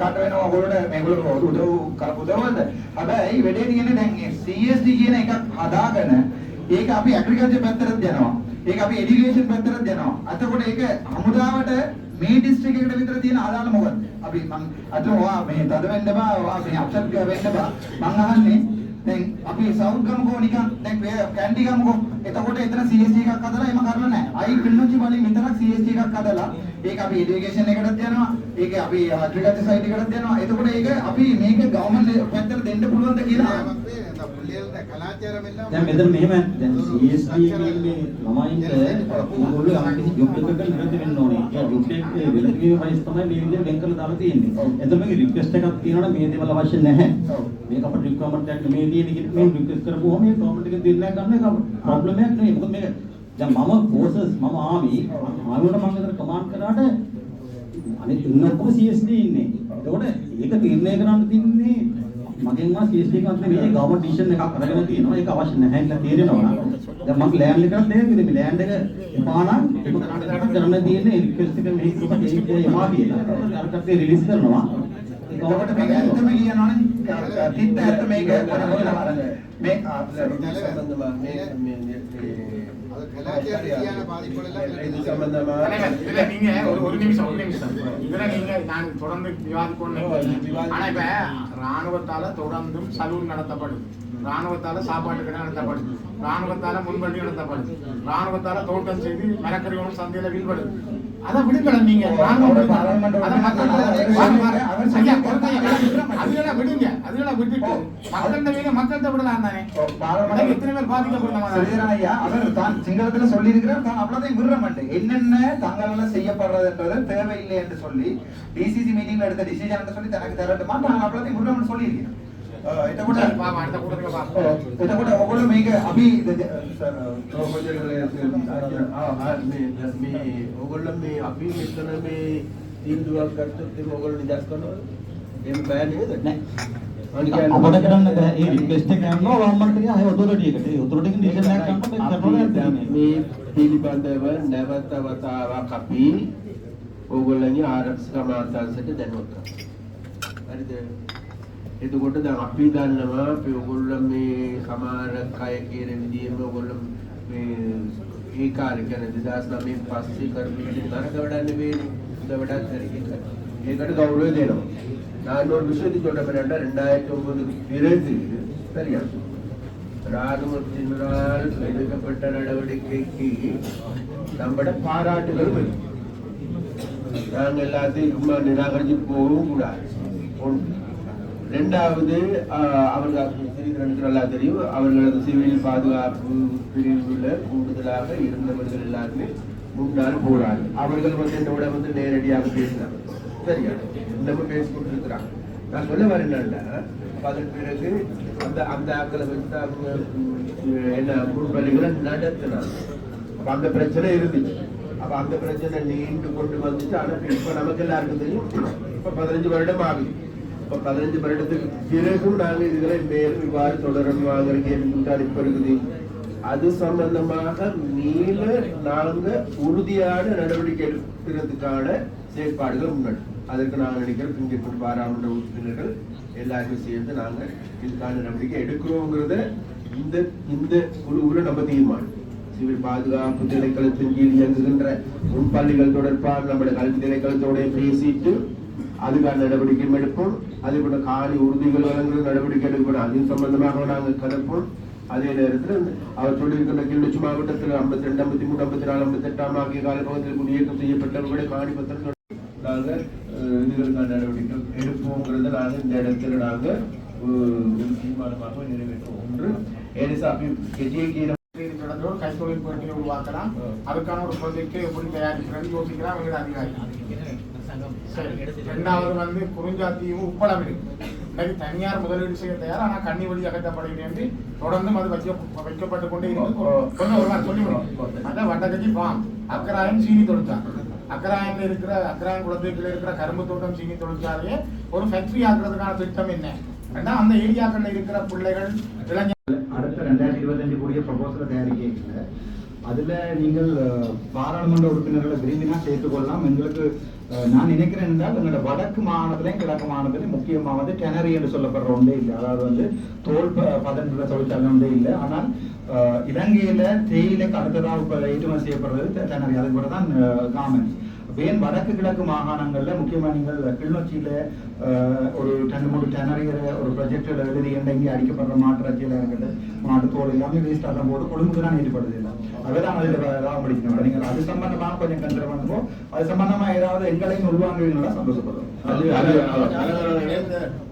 ප්‍රකට වෙනවා. ඔයගොල්ලෝ මේගොල්ලෝ උදව් කරපු උදව්වද හැබැයි වැඩේ තියෙන්නේ දැන් මේ CSD කියන එකක් හදාගෙන ඒක අපි ඇග්‍රිකල්චර් පැත්තට යනවා ඒක අපි එඩියුකේෂන් පැත්තට යනවා එතකොට ඒක හමුදාවට මේ ඩිස්ට්‍රික්ට් එකට විතර තියෙන ආදාළ මොකද්ද අපි මං අද ඔයා මේ තද වෙන්න බා ඔයා මේ අප්සෙට් වෙන්න බා. මං අහන්නේ දැන් අපි සවුන්ඩ් කරමුකෝ නිකන් දැන් කැන්ඩි කරමුකෝ එතකොට එතන CSD එකක් හදලා එම කරලා නැහැ. අයි ටෙක්නොලොජි වලින් විතරක් CSD එකක් හදලා ඒක අපි এডুকেෂන් එකටත් යනවා. ඒක අපි ඇග්‍රිකල්චර් සයිට් එකටත් යනවා. එතකොට ඒක අපි මේක ගවර්න්මන්ට් පැත්තට දෙන්න පුළුවන්ද කියලා දැන් මෙතන මෙහෙම දැන් CSD එකේ මේ ළමයින්ට ඒගොල්ලෝ යම් කිසි ජොබ් එකකට නිරත වෙන්න ඕනේ. ඒ ජොබ් එකේ වෙලදීම වයිස් තමයි මේ විදිහට වෙන් කරලා දාලා තියෙන්නේ. එතකොට මේකේ රික්වෙස්ට් එකක් තියෙනවා නම් මේ දේවල් අවශ්‍ය නැහැ. මේක අපේ රික්වයර්මන්ට් එකක් මේ තියෙන විදිහට මේ රික්වෙස්ට් කරපුවම මේ ගවර්න්මන්ට් එකෙන් දෙන්න ගන්න එක ප්‍රොබ්ලම් එකක් නෙවෙයි. මොකද මේක දැන් මම ෆෝසස් මම ආමි ආවිවට මම විතර කමාන්ඩ් කරාට අනිත් ඉන්නකොම CSD ඉන්නේ. එතකොට ඒක තීරණය කරන්න තින්නේ මගෙන් මා CSD එකක් නෙවෙයි ගවර්න්මන්ට් ඩිසිෂන් එකක් අරගෙන තියෙනවා. ඒක අවශ්‍ය නැහැ කියලා තේරෙනවා. දැන් මම ලෑන්ඩ් එකකට දෙන්නේ මේ ලෑන්ඩ් එක එපා නම් ඒක කරන්න තියෙන්නේ රික්වෙස්ට් එක මෙහි කොට එපා කියලා. අර කට්ටිය රිලීස් කරනවා. ඒක එතකොට මේක ඇත්තම කියනවනේ తిత్తార్థ మేక மேக் நீங்க ஒரு நிமிஷம் ஒரு நீங்க நான் தொடர்ந்து ஆனா இப்ப ராணுவத்தால தொடர்ந்தும் சலூன் நடத்தப்படும் ராணுவத்தால சாப்பாட்டு கடை நடத்தப்படுது ராணுவத்தால முன்பள்ளி நடத்தப்படுது ராணுவத்தால தோட்டம் செய்து மரக்கறிகளும் சந்தையில வீழ்படுது அதை விடுங்களேன் நீங்க ராணுவ அதை விடுங்க அதுகளை விடுங்க அதுகளை விட்டுட்டு மக்கள்கிட்ட வீங்க மக்கள்கிட்ட விடலாம் தானே எனக்கு எத்தனை பேர் பாதிக்கப்படுறாங்க சரிதான் ஐயா அவர் தான் சிங்களத்துல சொல்லி இருக்கிறார் தான் அவ்வளவுதான் விடுற மாட்டேன் என்னென்ன தங்களால செய்யப்படுறதுன்றது தேவையில்லை என்று சொல்லி டிசிசி மீட்டிங்ல எடுத்த டிசிஷன் சொல்லி தனக்கு தரட்டுமா நான் அவ்வளவுதான் விடுறோம்னு சொல்லியிருக்கேன் அஹ் එතකොට பாப்பா அடுத்த கூட்டத்துக்கு பாப்பா එතකොට ඔයගොල්ලෝ මේක අපි මේ ඕගොල්ලෝ මේ අපි මෙතන මේ තීන්දුවක් ගත්තොත් ඒක ඕගොල්ලෝ නිදහස් කරනවද? එහෙම බෑ නේද? නෑ. අපිට කරන්න බෑ. ඒ රික්වෙස්ට් එක යනවා ගවර්න්මන්ට් එකේ හය ඔතොරිටි එකට. ඒ ඔතොරිටි එකෙන් ඩිසිෂන් එකක් ගන්න අපි කරනවා නැත්නම් මේ පිළිබඳව නැවත වතාවක් අපි ඕගොල්ලන්ගේ ආරක්ෂක අමාත්‍යාංශයට දැනුවත් කරනවා. හරිද? එතකොට දැන් අපි දන්නවා අපි ඕගොල්ලෝ මේ සමහර කය කියන විදිහම ඕගොල්ලෝ මේ ඒ කාලේ කියන්නේ 2009 පස්සේ කරපු ඉතින් නරක වැඩක් නෙවෙයි හොඳ වැඩක් කරේ. என்கிட்ட கௌரவம் தேனும் நான் இன்னொரு விஷயத்தை சொல்றேன் ரெண்டாயிரத்தி ஒன்பதுக்கு பிறகு சரியா ராணுவத்தினால் எடுக்கப்பட்ட நடவடிக்கைக்கு நம்மட பாராட்டுகளும் இருக்கு நாங்கள் எல்லாத்தையும் சும்மா நிராகரிச்சு போகவும் கூடாது ஒன்று ரெண்டாவது அவர்களுக்கு சிறிதனுக்கு நல்லா தெரியும் அவர்களது சிவில் பாதுகாப்பு பிரிவில் கூடுதலாக இருந்தவர்கள் எல்லாருமே முன்னால் போகிறார்கள் அவர்கள் வந்து என்னோட வந்து நேரடியாக பேசினார்கள் சரியா நம்ம பேசி கொடுத்துருக்குறாங்க நான் சொல்ல வரேன் அப்ப அதன் பிறகு அந்த அந்த ஆக்களை வச்சு அவங்க என்ன முன்பலிகளை நடத்தினாங்க. அப்போ அந்த பிரச்சனை இருந்துச்சு. அப்போ அந்த பிரச்சனை நீண்டு கொண்டு வந்துச்சு. ஆனால் இப்போ நமக்கு எல்லாருக்கும் தெரியும் இப்போ பதினஞ்சு வருடம் ஆகுது. இப்போ பதினஞ்சு வருடத்துக்கு பிறகும் நாங்கள் இதுகளை மேலும் இவ்வாறு தொடரமாக கேள்வி இப்போ இருக்குது. அது சம்பந்தமாக மீள நாங்க உறுதியான நடவடிக்கை எடுக்கிறதுக்கான செயற்பாடுகள் முன்னாடி. அதற்கு நாங்கள் நினைக்கிற இங்கே பாராளுமன்ற உறுப்பினர்கள் எல்லாருமே சேர்ந்து நாங்கள் இதுக்கான நடவடிக்கை எடுக்கிறோங்கிறத இந்த இந்த குழுவில் நம்ம தீர்மானம். சிவில் பாதுகாப்பு திணைக்களத்தின் கீழ் இயங்குகின்ற முன்பள்ளிகள் தொடர்பாக நம்முடைய கல்வி திணைக்களத்தோட பேசிட்டு அதுக்கான நடவடிக்கையும் எடுப்போம். அதே போல காணி உறுதிகள் வழங்குற நடவடிக்கை எடுக்கப்படும் அதின் சம்பந்தமாக நாங்கள் கலப்போம் அதே நேரத்தில் அவர் சொல்லியிருக்கிற கிளிநொச்சி மாவட்டத்தில் ஐம்பத்தி ரெண்டு ஐம்பத்தி மூணு ஐம்பத்தி நாலு ஐம்பத்தி எட்டாம் ஆகிய காலப்பகுதியில் குடியேற்றம் செய்யப்பட்டவர்களுடைய காணி பத்திரம் நாங்கள் இதுகளுக்கான நடவடிக்கை எடுப்போங்கிறத நாங்கள் இந்த இடத்துல நாங்கள் தீர்மானமாக நிறைவேற்றுவோம். ஒன்று கீழே நடந்த ஒரு கைத்தொழில் போட்டியை உருவாக்கலாம். அதுக்கான ஒரு ப்ரொஜெக்டை எப்படி தயாரிக்கிறது யோசிக்கிறான் அவங்களோட அதிகாரி ரெண்டாவது வந்து குறிஞ்சாத்தீவு உப்பளம் இருக்கு தனியார் முதலீடு செய்ய தயார்? ஆனா கண்ணி வழி அகற்றப்படுகிறது என்று தொடர்ந்தும் அது வைக்க வைக்கப்பட்டு கொண்டே இருக்கு சொல்லி பாம் அக்கராயம் சீனி தொழிற்சாலை. அக்ராயத்தில் இருக்கிற அக்கராயம் குளத்துக்குள்ள இருக்கிற கரும்பு தோட்டம் சீனி தொழிற்சாலையை ஒரு ஃபேக்டரி ஆக்குறதுக்கான திட்டம் என்ன? ஏன்னா அந்த ஏரியாக்கள்ல இருக்கிற பிள்ளைகள் இளைஞர் அடுத்த ரெண்டாயிரத்தி இருபத்தஞ்சு கூடிய ப்ரொபோசலை தயாரிக்கல அதுல நீங்கள் பாராளுமன்ற உறுப்பினர்களை விரும்பினா சேர்த்துக்கொள்ளலாம். எங்களுக்கு நான் நினைக்கிறேன் என்றால் எங்களோட வடக்கு மாநிலத்திலையும் கிழக்கு மாநிலத்திலையும் முக்கியமாக வந்து டெனரி என்று சொல்லப்படுற ஒன்றே இல்லை. அதாவது வந்து தோல் ப- பதன்ற தொழிற்சாலை ஒன்றே இல்லை. ஆனால் இலங்கையில் இலங்கையில தேயிலைக்கு அடுத்ததாக இப்போ ஏற்றுமதி செய்யப்படுறது டெனரி அது கூட தான் கார்மெண்ட்ஸ் ஏன் வடக்கு கிழக்கு மாகாணங்கள்ல முக்கியமா நீங்கள் கிளிநொச்சியில ஒரு ரெண்டு மூணு டெனரியர் ஒரு ப்ரொஜெக்ட்ல எழுதி இங்கே அடிக்கப்படுற மாட்டு ரச்சியில இருக்கட்டும் மாட்டு தோல் எல்லாமே வேஸ்ட் ஆகும் போது கொழும்புக்கு தான் ஏற்படுது இல்லை அதுதான் அதில் லாபம் படிக்கணும். நீங்கள் அது சம்பந்தமா கொஞ்சம் கன்சிடர் பண்ணுவோம் அது சம்பந்தமா ஏதாவது எங்களையும் உருவாங்குவீங்கன்னா சந்தோஷப்படுறோம். அது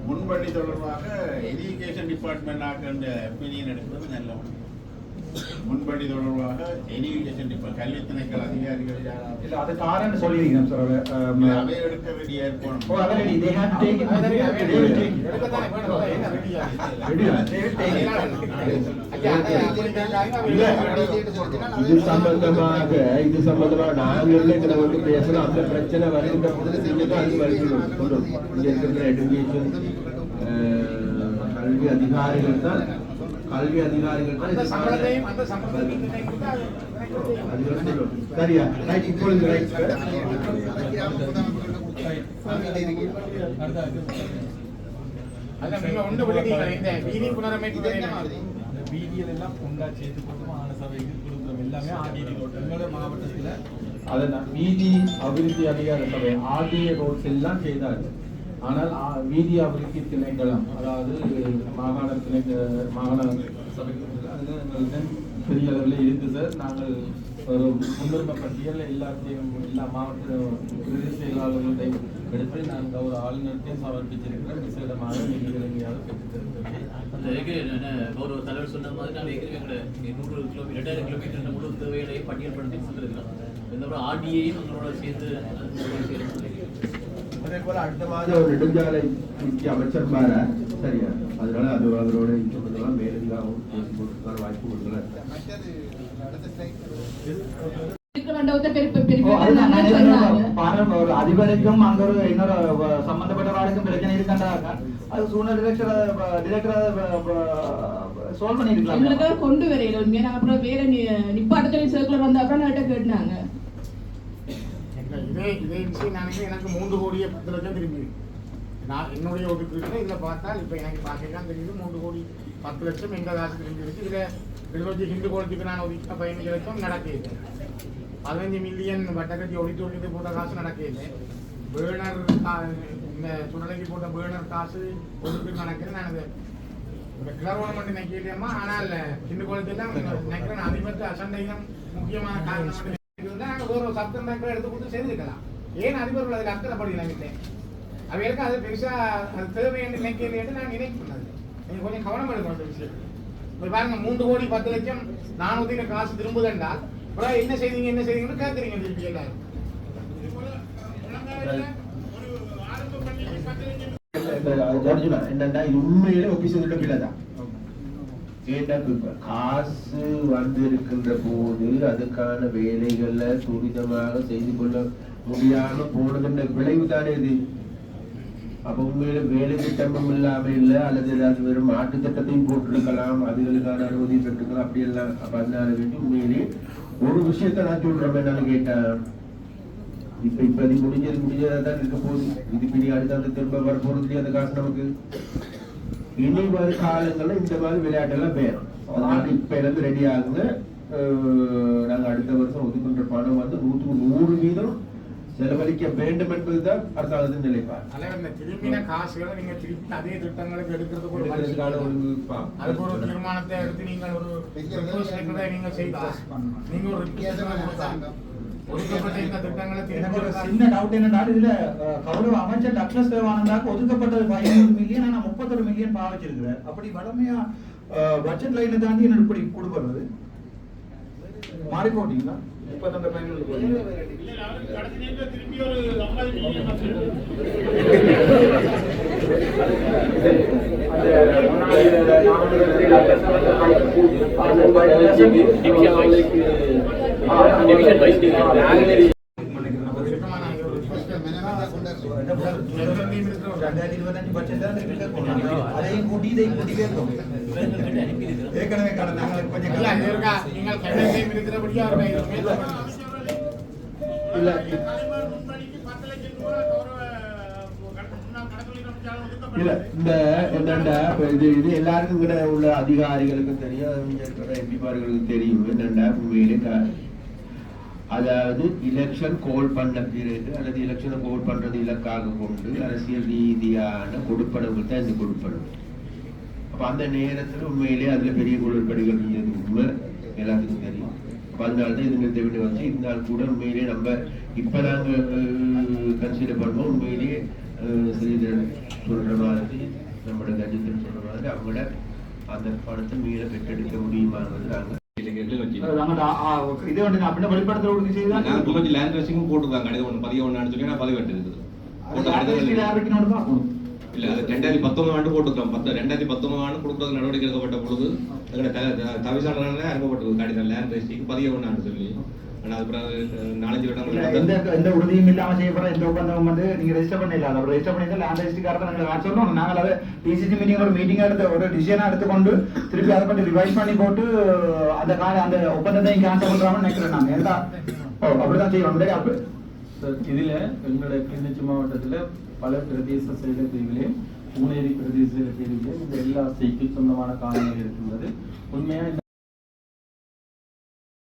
முன்பள்ளி தொடர்பாக எஜுகேஷன் டிபார்ட்மெண்ட் ஆக்கின்ற ஒப்பீனியன் எடுக்கிறது நல்ல ஒன்று. முன்பள்ளி தொடர்பாக எஜுகேஷன் டிபார்ட் கல்வி திணைக்கள் அதிகாரிகள் யாராவது இல்ல அது காரணம் சொல்லியிருக்கேன் சார் அவை எடுக்க வேண்டிய ஏற்பாடு ஓ already they have to take it. They will take it. எடுக்கத்தானே வேணும். என்ன ரெடியா? Ready ah? They will take it. ஐயா, அது அப்படி கேட்காதீங்க. அவர் இல்ல. இது சம்பந்தமாக இது சம்பந்தமாக நாங்கள் எங்களை வந்து பேசணும் அந்த பிரச்சனை வருகின்ற பொழுது நீங்க தான் அது வருகிறோம் சொல்லும் இங்க இருக்கின்ற எடுகேஷன் கல்வி அதிகாரிகள் தான் கல்வி அதிகாரிகள். சரியா ரைட் இப்பொழுது வீதியில் எல்லாம் கொண்டா சேர்த்து போட்டு மாகாண சபைக்கு கொடுக்குறோம் எல்லாமே ஆர்டிடி ரோட் எங்களோட மாவட்டத்தில் அதை வீதி அபிவிருத்தி அதிகார சபை ஆர்டிஏ ரோட்ஸ் எல்லாம் செய்தாச்சு ஆனால் மீதி வீதி அபிவிருத்தி திணைக்களம் அதாவது மாகாண திணை மாகாண சபை அதில் பெரிய அளவில் இருக்கு சார். நாங்கள் ஒரு முன்னுரிமை பட்டியல் எல்லாத்தையும் எல்லா மாவட்ட பிரதேச செயலாளர்களையும் எடுத்து நாங்கள் ஒரு ஆளுநர்கிட்டையும் சமர்ப்பிச்சிருக்கிறோம். விசேடமாக நீங்கள் எங்கேயாவது பெற்றுத்தருக்கிறேன் அந்த ஏற்கனவே கௌரவ தலைவர் சொன்ன மாதிரி நாங்கள் ஏற்கனவே எங்களை நூறு கிலோமீட்டர் ரெண்டாயிரம் கிலோமீட்டர் முழு தேவைகளையும் பட்டியல்படுத்தி கொடுத்துருக்கிறோம். இந்த ஆர்டிஏயும் அவங்களோட சேர்ந்து அது போல அடுத்த மாதம் ஒரு நெடுஞ்சாலை முக்கிய அமைச்சர் மாற சரியா? அதனால அது அவரோட இந்த சம்பந்தமா மேலதிகாகவும் பேசி கொடுக்கறதுக்கான வாய்ப்பு கொடுக்கல ஓ, அதுதான் நான் எதிர்பார்க்கிறேன். பாரம் ஒரு அதிபருக்கும் அங்க ஒரு இன்னொரு வ- சம்பந்தப்பட்டவர்களுக்கும் பிரச்சனை இருக்காண்டா அது சூழ்நிலை டிரெக்டர் டிரெக்டர் சால்வ் பண்ணிருக்கலாம். கொண்டு வரையில. உண்மையா அப்புறம் வேற நி- நிப்பாட்டத்தில் சர்க்குலர் வந்த அப்புறம் கேட்டாங்க. நானே இதே விஷயம் நான் எனக்கு மூன்று கோடியே பத்து லட்சம் திரும்பி. நான் என்னுடைய ஒதுக்கீடுல இதை பார்த்தால் இப்ப எனக்கு பார்க்கலாம் தெரியுது மூன்று கோடி பத்து லட்சம் எங்க காசு திரும்பி இருக்கு. இதுல இருபத்தி ஹிந்து கோலத்துக்கு நான் ஒதுக்கிட்ட பதினஞ்சு லட்சம் நடக்குது பதினஞ்சு மில்லியன் வட்டக்கட்டி ஒழித்து ஒழித்து போட்ட காசு நடக்குது பேர்னர் இந்த சுடலைக்கு போட்ட பேர்னர் காசு ஒதுக்கு நடக்குது நான் இந்த கிளர்வனம் நினைக்கிறேம்மா ஆனால் ஹிந்து கோலத்தில் நினைக்கிறேன். அதிபத்து அசண்டையும் முக்கியமான காரணம். இருந்தா நாங்க வேற ஒரு சப்தம் பேக்கர் எடுத்து கொடுத்து செய்திருக்கலாம். ஏன் அதிபர்கள் அதில் அக்கறைப்படுகிறாங்க இல்லை அவைகளுக்கு அது பெருசா அது தேவை என்று நினைக்கிறது என்று நான் நினைக்கிறேன் நீங்க கொஞ்சம் கவனம் எடுக்கணும் அந்த விஷயம். இப்ப பாருங்க மூன்று கோடி பத்து லட்சம் நானூத்தி காசு திரும்புது அப்புறம் என்ன செய்தீங்க என்ன செய்தீங்கன்னு கேட்குறீங்க திருப்பி எல்லாரும். இது உண்மையிலே முழங்காலில் ஒரு ஆரம்ப பண்ணி கேட்டா காசு வந்து இருக்கின்ற போது அதுக்கான வேலைகளை துரிதமாக செய்து கொள்ள முடியாம போனதுன்ற விளைவு தானே இது? அப்ப உண்மையில வேலை திட்டமும் இல்லாம இல்ல அல்லது ஏதாவது வெறும் மாட்டு திட்டத்தையும் போட்டிருக்கலாம் அதுகளுக்கான அனுமதி பெற்றுக்கலாம் அப்படி எல்லாம் அப்ப அதனால வேண்டி உண்மையிலே ஒரு விஷயத்த நான் சொல்றேன் என்னன்னு கேட்டேன்? இப்ப இப்ப அது முடிஞ்சது முடிஞ்சதா தான் இருக்க போகுது. இது பிடி அடுத்த திரும்ப வர போறது அந்த காசு நமக்கு. இனி வரும் காலங்கள்ல இந்த மாதிரி விளையாட்டெல்லாம் வேணும். அதனால இப்ப இருந்து ரெடி ஆகுங்க அஹ் நாங்க அடுத்த வருஷம் ஒதுக்கின்ற பணம் வந்து நூற்றுக்கு நூறு வீதம் செலவழிக்க வேண்டும் என்பதுதான் அரசாங்கத்தின் நிலைப்பாடு. திரும்பின காசுகளை நீங்க திருப்பி அதே திட்டங்களுக்கு எடுக்கிறதுக்கு ஒரு அதுக்கு ஒரு தீர்மானத்தை எடுத்து நீங்கள் ஒரு நீங்க ஒரு சின்ன டவுட் என்னன்னா இதுல கௌரவ அமைச்சர் டக்ளஸ் தேவானந்தாக்கு ஒதுக்கப்பட்டது பதினோரு மில்லியன் ஆனா முப்பத்தொரு மில்லியன் பாவச்சிருக்கிறார் அப்படி வளமையா பட்ஜெட் லைனை தாண்டி என்ன இப்படி கொடுக்கறது மாறி போட்டீங்களா முப்பத்தொன்று பதினொன்று அதையும் கூட்டி இதையும் கூட்டி ஏற்கனவே நாங்கள் கொஞ்சம் இல்ல, இல்ல இந்த என்னண்டா இது இது எல்லாருக்கும் கூட உள்ள அதிகாரிகளுக்கும் தெரியும் எம்பிமார்களுக்கும் தெரியும் என்னண்டா உண்மையிலே அதாவது எலெக்ஷன் கோல் பண்ண பிறகு அல்லது எலெக்ஷனை கோல் பண்றது இலக்காக கொண்டு அரசியல் ரீதியான கொடுப்பனவுகள் தான் இந்த கொடுப்பனவு. அப்போ அந்த நேரத்தில் உண்மையிலே அதில் பெரிய குளறுபடிகள் இருந்தது உண்மை. எல்லாத்துக்கும் தெரியும். அப்போ அதனால தான் இது நிறுத்த வந்து வச்சு இருந்தால் கூட உண்மையிலே நம்ம இப்போ நாங்கள் கன்சிடர் பண்ணுவோம். உண்மையிலேயே ஸ்ரீதரன் சொல்கிற மாதிரி நம்மளோட கஜிதன் சொல்கிற மாதிரி அவங்கள அந்த பணத்தை மீள பெற்றெடுக்க முடியுமாங்கிறது நாங்கள் இது வந்து நான் அப்படின்னா வெளிப்படுத்த உறுதி செய்தான் நான் கொஞ்சம் லேண்ட் ரெசிங்கும் போட்டுருக்காங்க. கடிதம் ஒன்று பதிவு ஒன்று சொல்லி நான் பதிவு இருக்குது இல்ல அது ரெண்டாயிரத்தி பத்தொன்பது ஆண்டு போட்டுருக்கோம் பத்து ரெண்டாயிரத்தி பத்தொன்பது ஆண்டு கொடுக்குறது நடவடிக்கை எடுக்கப்பட்ட பொழுது எங்களோட த- த- தவிசாளர்களே அனுப்பப்பட்டது கடிதம் லேண்ட் ரெஜிஸ்ட்ரிக்கு பதிவு ஒன்று சொல்லி எந்த உறுதியும் இல்லாம செய்யப்படுற எந்த ஒப்பந்தம் வந்து நீங்க ரெஜிஸ்டர் பண்ணல ரெஜிஸ்டர் பண்ணி லேண்ட் ரெஜிஸ்ட்ரிக்காரத்தை நாங்கள் நான் சொல்லணும். நாங்கள் அதை டிசிசி மீட்டிங் ஒரு மீட்டிங் எடுத்து ஒரு டிசிஷனா எடுத்துக்கொண்டு திருப்பி அதை பற்றி ரிவைஸ் பண்ணி போட்டு அந்த கால அந்த ஒப்பந்தத்தை கேன்சல் பண்றாங்கன்னு நினைக்கிறேன் நாங்க ஏன்னா ஓ அப்படிதான் செய்யணும் இல்லையா? அப்ப சார் இதுல எங்களுடைய கிளிநொச்சி மாவட்டத்துல பல பிரதேச செயல பிரிவுகளையும் பூனேரி பிரதேச செயல பிரிவுகளையும் இந்த எல்லா சொந்தமான காலங்கள் இருக்கின்றது. உண்மையா இந்த